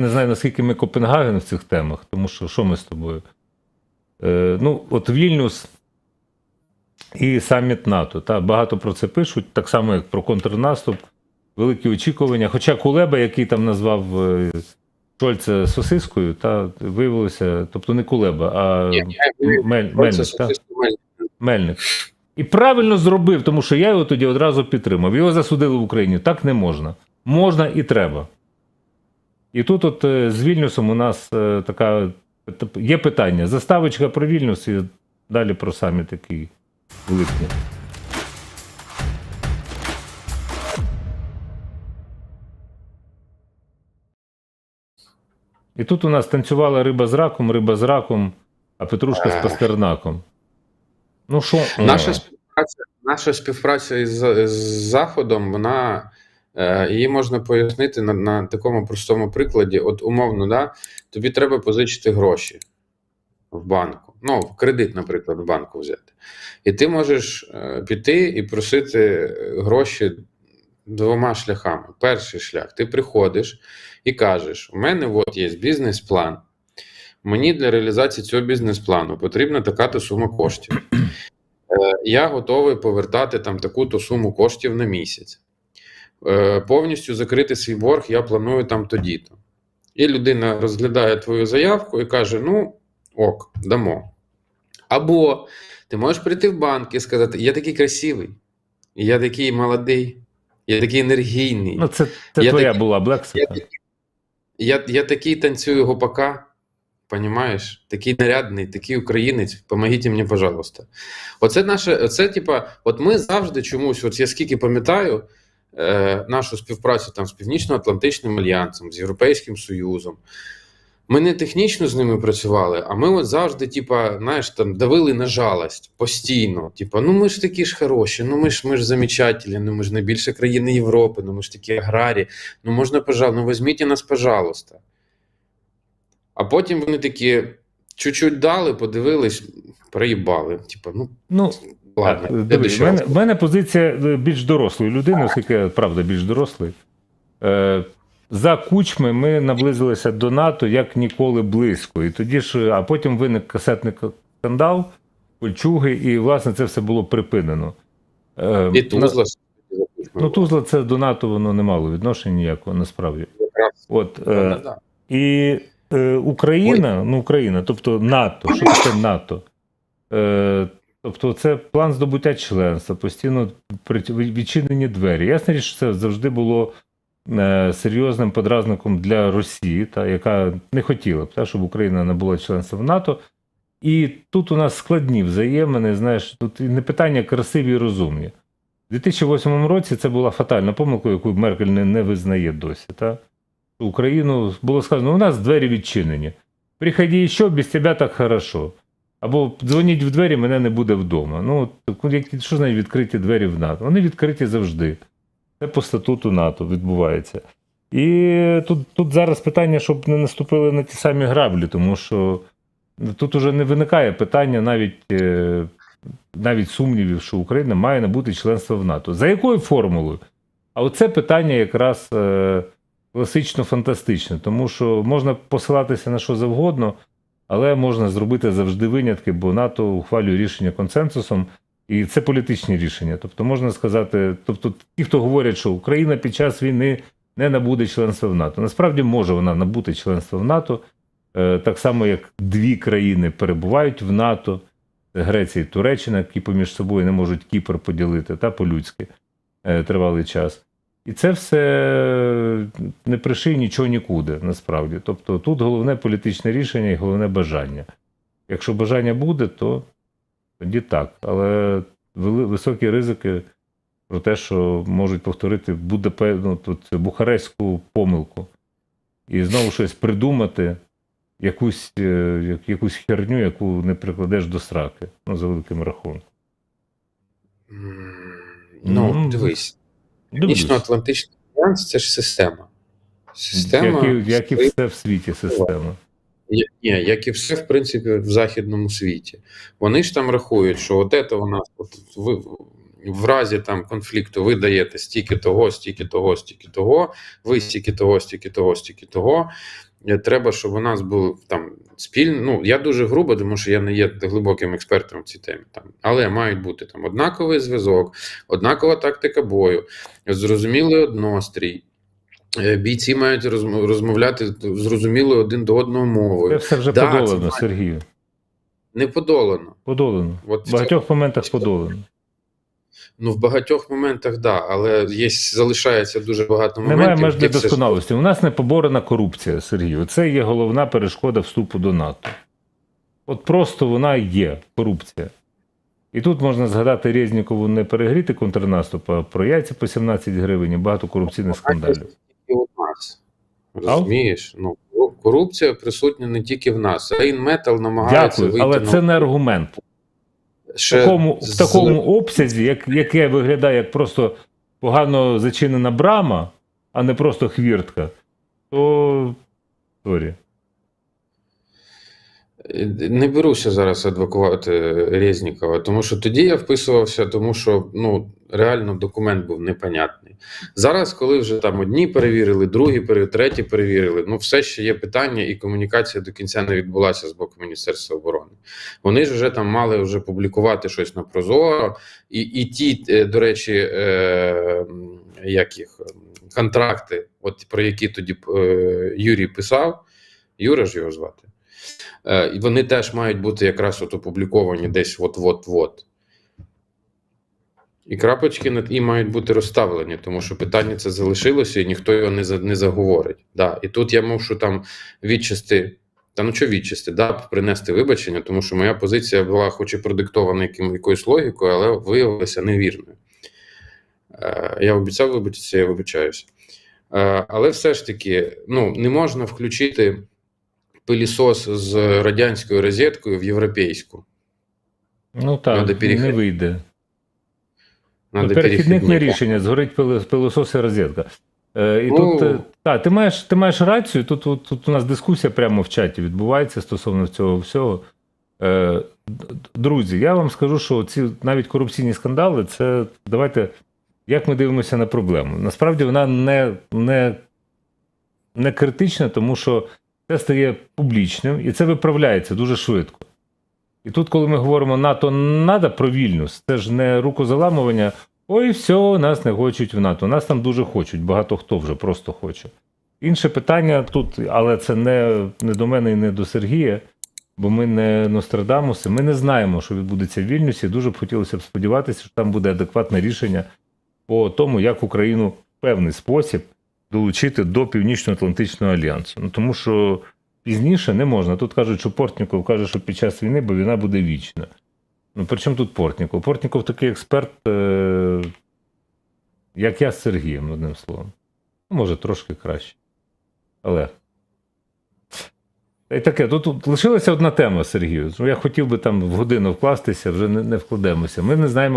не знаю, наскільки ми Копенгаген в цих темах, тому що що ми з тобою? Е, ну, от Вільнюс і саміт НАТО. Та, багато про це пишуть, так само, як про контрнаступ, великі очікування. Хоча Кулеба, який там назвав е, Шольца сосискою, та виявилося, тобто не Кулеба, а Мель, Мельник. та? Мельник. Мельник. І правильно зробив, тому що я його тоді одразу підтримав. Його засудили в Україні. Так не можна. Можна і треба. І тут, от е, з Вільнюсом, у нас е, така є питання. Заставочка про Вільнюс і далі про саміт такий в липні. І тут у нас танцювала риба з раком, риба з раком, а Петрушка з пастернаком. Ну що? Наша співпраця, наша співпраця із, з Заходом, вона е, її можна пояснити на, на такому простому прикладі. От умовно, да, тобі треба позичити гроші в банку. Ну, в кредит, наприклад, в банку взяти. І ти можеш е, піти і просити гроші двома шляхами. Перший шлях: ти приходиш і кажеш: у мене от є бізнес-план. Мені для реалізації цього бізнес-плану потрібна така-то сума коштів. Е, Я готовий повертати там таку-то суму коштів на місяць. Е, Повністю закрити свій борг я планую там тоді-то. І людина розглядає твою заявку і каже: Ну, ок, дамо. Або ти можеш прийти в банк і сказати: Я такий красивий, я такий молодий, я такий енергійний. Ну, це, це Я твоя такий- була Я, я, я такий танцюю гопака, понимаєш? Такий нарядний, такий українець. Помогите мені, пожалуйста. Оце наше, оце, типа, от ми завжди чомусь, от я скільки пам'ятаю, е, нашу співпрацю там з Північно-Атлантичним альянсом, з Європейським Союзом. Ми не технічно з ними працювали, а ми от завжди, типа, знаєш, там давили на жалость постійно. Типа, ну ми ж такі ж хороші, ну ми ж ми ж замечательні, ну ми ж найбільша країна Європи, ну ми ж такі аграрі. Ну можна, пожалуйста, ну візьміть нас, пожалуйста. А потім вони такі чуть-чуть дали, подивились, проїбали. Типа, ну Ну, ладно, так, я диви, в мене, в мене позиція е, більш дорослої людини, оскільки я, правда, більш дорослий. Е, за кучми ми наблизилися до НАТО як ніколи близько. І тоді ж, а потім виник касетний скандал, кольчуги, і, власне, це все було припинено. Е, І Тузла. Ну, Тузла це до НАТО воно не мало відношення ніякого, насправді. От, е, да. І е, Україна, ну Україна, тобто НАТО, що таке НАТО? Е, тобто, це план здобуття членства, постійно відчинені двері. Річ, що це завжди було е, серйозним подразником для Росії, та, яка не хотіла б, та, щоб Україна не була членством в НАТО. І тут у нас складні взаємини, знаєш, тут не питання красиві і розумні. У 2008 році це була фатальна помилка, яку Меркель не, не визнає досі. Та? Україну було сказано, у нас двері відчинені. Приходи ще, без тебе так хорошо. Або дзвоніть в двері, мене не буде вдома. Ну, які- що значить відкриті двері в НАТО? Вони відкриті завжди. Це по статуту НАТО відбувається. І тут, тут зараз питання, щоб не наступили на ті самі граблі, тому що тут уже не виникає питання навіть, е, навіть сумнівів, що Україна має набути членство в НАТО. За якою формулою? А оце питання якраз е, класично фантастичне, тому що можна посилатися на що завгодно, але можна зробити завжди винятки, бо НАТО ухвалює рішення консенсусом, і це політичні рішення. Тобто можна сказати, тобто ті, хто говорять, що Україна під час війни не набуде членства в НАТО. Насправді може вона набути членство в НАТО, е, так само як дві країни перебувають в НАТО, Греція і Туреччина, які поміж собою не можуть Кіпр поділити та по-людськи е, тривалий час. І це все не приший нічого нікуди, насправді. Тобто тут головне політичне рішення і головне бажання. Якщо бажання буде, то тоді так. Але високі ризики про те, що можуть повторити Будапе... ну, тут, бухарестську помилку і знову щось придумати, якусь, е, якусь херню, яку не прикладеш до сраки, ну, за великим рахунком. Ну, Ну, дивись. Північно-Атлантичний альянс це ж система. Система. Як і, як і все в світі система. Ні, як і все, в принципі, в західному світі. Вони ж там рахують, що от це у нас от ви в разі там конфлікту ви даєте стільки того, стільки того, стільки того, ви стільки того, стільки того, стільки того. Е, треба, щоб у нас був там спільний. Ну, я дуже грубо, тому що я не є глибоким експертом в цій темі. Там, але мають бути там однаковий зв'язок, однакова тактика бою, зрозумілий однострій. Е, Бійці мають розм- розмовляти зрозуміло один до одного Це мовою. все вже Да, подолано, це- Сергію. Не подолано. Подолано. От В багатьох моментах подолано. Ну, в багатьох моментах да, але є, залишається дуже багато моментів. Немає меж недосконалості. У нас не поборена корупція, Сергію. Це є головна перешкода вступу до НАТО. От просто вона є, корупція. І тут можна згадати Резнікову не перегріти контрнаступ, а про яйця по 17 гривень і багато корупційних скандалів. У нас. Розумієш? Ну, корупція присутня не тільки в нас. Рейнметал намагається Дякую, вийти але на це не аргумент. В такому, в з- такому обсязі, як, яке виглядає як просто погано зачинена брама, а не просто хвіртка, то. Сорі. Не беруся зараз адвокувати Резнікова, тому що тоді я вписувався, тому що ну реально документ був непонятний. Зараз, коли вже там одні перевірили, другі треті перевірили, ну все ще є питання, і комунікація до кінця не відбулася з боку Міністерства оборони. Вони ж вже там мали вже публікувати щось на Прозоро, і, і ті, е, до речі, е, як їх контракти, от про які тоді е, Юрій писав, Юра ж його звати. Е, І вони теж мають бути якраз от опубліковані десь от-от-от. І крапочки над і мають бути розставлені, тому що питання це залишилося, і ніхто його не не заговорить. Да. І тут я мушу там відчисти, та ну що відчисти, да, принести вибачення, тому що моя позиція була, хоч і продиктована яким, якоюсь логікою, але виявилася невірною. Е, Я обіцяв вибачитися, я вибачаюся. Е, Але все ж таки, ну, не можна включити пилісос з радянською розеткою в європейську. Ну так, Надо не вийде. Надо Ну, Перехідник не перехідник. рішення, згорить пилосос і розетка. Е, і Ну. тут, е, та, ти, маєш, ти маєш рацію, тут, тут, тут у нас дискусія прямо в чаті відбувається стосовно цього всього. Е, друзі, я вам скажу, що ці навіть корупційні скандали, це давайте, як ми дивимося на проблему. Насправді вона не, не, не критична, тому що це стає публічним і це виправляється дуже швидко. І тут, коли ми говоримо НАТО надо про Вільнюс, це ж не рукозаламування. Ой, все, нас не хочуть в НАТО. Нас там дуже хочуть, багато хто вже просто хоче. Інше питання тут, але це не, не до мене і не до Сергія, бо ми не Нострадамуси. Ми не знаємо, що відбудеться в Вільнюсі. Дуже б хотілося б сподіватися, що там буде адекватне рішення по тому, як Україну в певний спосіб долучити до Північно-Атлантичного альянсу. Ну тому що пізніше не можна. Тут кажуть, що Портніков каже, що під час війни, бо війна буде вічна. Ну, при чому тут Портніков? Портніков такий експерт, е- як я з Сергієм, одним словом. Ну, може, трошки краще. Але. Й таке, тут, лишилася одна тема, Сергію. Я хотів би там в годину вкластися, вже не, не вкладемося. Ми не знаємо,